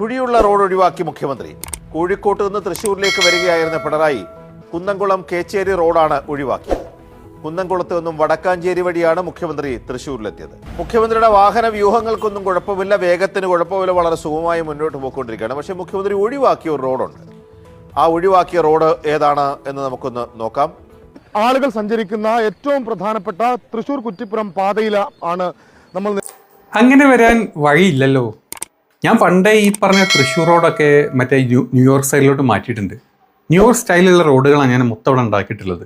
കുഴിയുള്ള road ഒഴിവാക്കി മുഖ്യമന്ത്രി. കോഴിക്കോട്ട് നിന്ന് തൃശൂരിലേക്ക് വരികയായിരുന്ന പിണറായി കുന്നംകുളം കേച്ചേരി റോഡാണ് ഒഴിവാക്കിയത്. കുന്നംകുളത്ത് നിന്നും വടക്കാഞ്ചേരി വഴിയാണ് മുഖ്യമന്ത്രി തൃശൂരിലെത്തിയത് മുഖ്യമന്ത്രിയുടെ വാഹന വ്യൂഹങ്ങൾക്കൊന്നും കുഴപ്പമില്ല വേഗത്തിന് കുഴപ്പമില്ല വളരെ സുഖമായി മുന്നോട്ട് പോയിക്കൊണ്ടിരിക്കുകയാണ്. പക്ഷേ മുഖ്യമന്ത്രി ഒഴിവാക്കിയ ഒരു റോഡുണ്ട്. ആ ഒഴിവാക്കിയ റോഡ് ഏതാണ് എന്ന് നമുക്കൊന്ന് നോക്കാം. ആളുകൾ സഞ്ചരിക്കുന്ന ഏറ്റവും പ്രധാനപ്പെട്ട തൃശൂർ കുറ്റിപ്പുറം പാതയിലാണ് ആണ് നമ്മൾ അങ്ങനെ വരാൻ വഴിയില്ലല്ലോ. ഞാൻ പണ്ടേ ഈ പറഞ്ഞ തൃശ്ശൂർ റോഡൊക്കെ മറ്റേ ന്യൂയോർക്ക് സ്റ്റൈലിലോട്ട് മാറ്റിയിട്ടുണ്ട്. ന്യൂയോർക്ക് സ്റ്റൈലിലുള്ള റോഡുകളാണ് ഞാൻ മൊത്തം അവിടെ ഉണ്ടാക്കിയിട്ടുള്ളത്.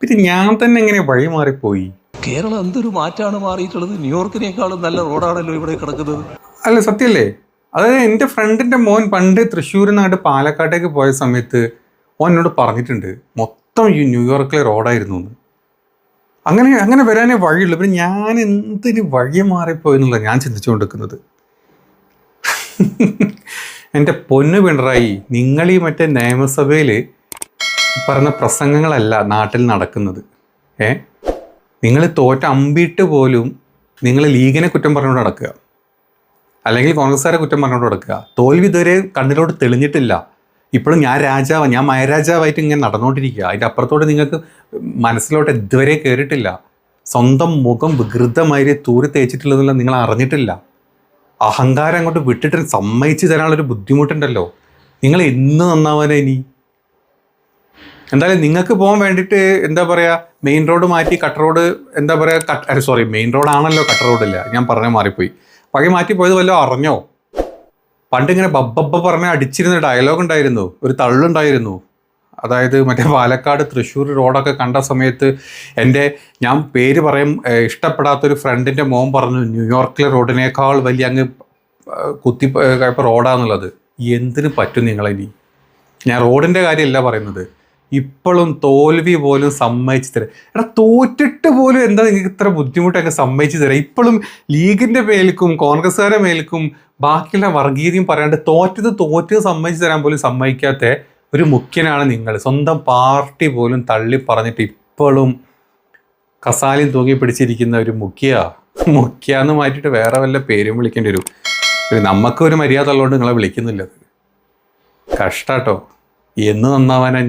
പിന്നെ ഞാൻ തന്നെ എങ്ങനെ വഴി മാറിപ്പോയി? കേരളം എന്തൊരു മാറ്റാണ് മാറിയിട്ടുള്ളത്? ന്യൂയോർക്കിനേക്കാളും നല്ല റോഡാണല്ലോ ഇവിടെ കിടക്കുന്നത്. അല്ല സത്യല്ലേ? അതായത് എന്റെ ഫ്രണ്ടിന്റെ മോൻ പണ്ട് തൃശ്ശൂരിൽ നിന്നായിട്ട് പാലക്കാട്ടേക്ക് പോയ സമയത്ത് ഓൻ എന്നോട് പറഞ്ഞിട്ടുണ്ട് മൊത്തം ഈ ന്യൂയോർക്കിലെ റോഡായിരുന്നു എന്ന്. അങ്ങനെ അങ്ങനെ വരാനേ വഴിയുള്ളൂ. പിന്നെ ഞാൻ എന്തിന് വഴി മാറിപ്പോയെന്നുള്ളത് ഞാൻ ചിന്തിച്ചുകൊണ്ടിരിക്കുന്നത്. എന്റെ പൊന്നു പിണറായി നിങ്ങൾ ഈ മറ്റേ നിയമസഭയിൽ പറഞ്ഞ പ്രസംഗങ്ങളല്ല നാട്ടിൽ നടക്കുന്നത്. ഏ? നിങ്ങൾ തോറ്റ അമ്പിട്ട് പോലും നിങ്ങൾ ലീഗിനെ കുറ്റം പറഞ്ഞുകൊണ്ട് നടക്കുക. അല്ലെങ്കിൽ കോൺഗ്രസ്സുകാരെ കുറ്റം പറഞ്ഞുകൊണ്ട് നടക്കുക. തോൽവി ഇതുവരെ കണ്ണിലോട്ട് തെളിഞ്ഞിട്ടില്ല. ഇപ്പോഴും ഞാൻ രാജാവ് ഞാൻ മയരാജാവായിട്ട് ഇങ്ങനെ നടന്നുകൊണ്ടിരിക്കുക അതിന്റെ അപ്പുറത്തോട്ട് നിങ്ങൾക്ക് മനസ്സിലോട്ട് ഇതുവരെ കയറിയിട്ടില്ല സ്വന്തം മുഖം വികൃതമായി തൂറി തേച്ചിട്ടുള്ളതെന്നുള്ള നിങ്ങൾ അറിഞ്ഞിട്ടില്ല. അഹങ്കാരം അങ്ങോട്ട് വിട്ടിട്ട് സമ്മതിച്ച് തരാനുള്ളൊരു ബുദ്ധിമുട്ടുണ്ടല്ലോ. നിങ്ങൾ എന്ന് നന്നാവാനേ ഇനി? എന്തായാലും നിങ്ങൾക്ക് പോകാൻ വേണ്ടിയിട്ട് എന്താ പറയുക മെയിൻ റോഡ് മാറ്റി കട്ട് റോഡ് എന്താ പറയുക കട്ട് സോറി മെയിൻ റോഡാണല്ലോ കട്ട് റോഡില്ല ഞാൻ പറഞ്ഞ മാറിപ്പോയി. പകി മാറ്റി പോയത് വല്ലതും അറിഞ്ഞോ? പണ്ട് ഇങ്ങനെ ബബ്ബബ്ബ പറഞ്ഞ അടിച്ചിരുന്ന ഡയലോഗ് ഉണ്ടായിരുന്നു. ഒരു തള്ളുണ്ടായിരുന്നു. അതായത് മറ്റേ പാലക്കാട് തൃശ്ശൂർ റോഡൊക്കെ കണ്ട സമയത്ത് എന്റെ ഞാൻ പേര് പറയും ഇഷ്ടപ്പെടാത്തൊരു ഫ്രണ്ടിന്റെ മോൻ പറഞ്ഞു ന്യൂയോർക്കിലെ റോഡിനേക്കാൾ വലിയ അങ്ങ് കുത്തി റോഡാന്നുള്ളത്. എന്തിനു പറ്റും നിങ്ങളിനി ഞാൻ റോഡിന്റെ കാര്യമല്ല പറയുന്നത്. ഇപ്പോഴും തോൽവി പോലും സമ്മതിച്ചു തരാം. എടാ തോറ്റിട്ട് പോലും എന്താ നിങ്ങൾക്ക് ഇത്ര ബുദ്ധിമുട്ടൊക്കെ സമ്മതിച്ചു തരാം? ഇപ്പോഴും ലീഗിന്റെ മേൽക്കും കോൺഗ്രസ്സുകാരുടെ മേൽക്കും ബാക്കിയുള്ള വർഗീയതയും പറയാണ്ട് തോറ്റത് തോറ്റത് സമ്മതിച്ചു തരാൻ പോലും സമ്മതിക്കാത്ത ഒരു മുഖ്യനാണ് നിങ്ങൾ. സ്വന്തം പാർട്ടി പോലും തള്ളി പറഞ്ഞിട്ട് ഇപ്പോഴും കസാലിൽ തൂങ്ങി പിടിച്ചിരിക്കുന്ന ഒരു മുഖ്യ മുഖ്യ എന്ന് മാറ്റിയിട്ട് വേറെ വല്ല പേരും വിളിക്കേണ്ടി വരും. നമുക്ക് ഒരു മര്യാദ ഉള്ളതുകൊണ്ട് നിങ്ങളെ വിളിക്കുന്നില്ല. കഷ്ടാട്ടോ എന്ന് നന്നാവാനാ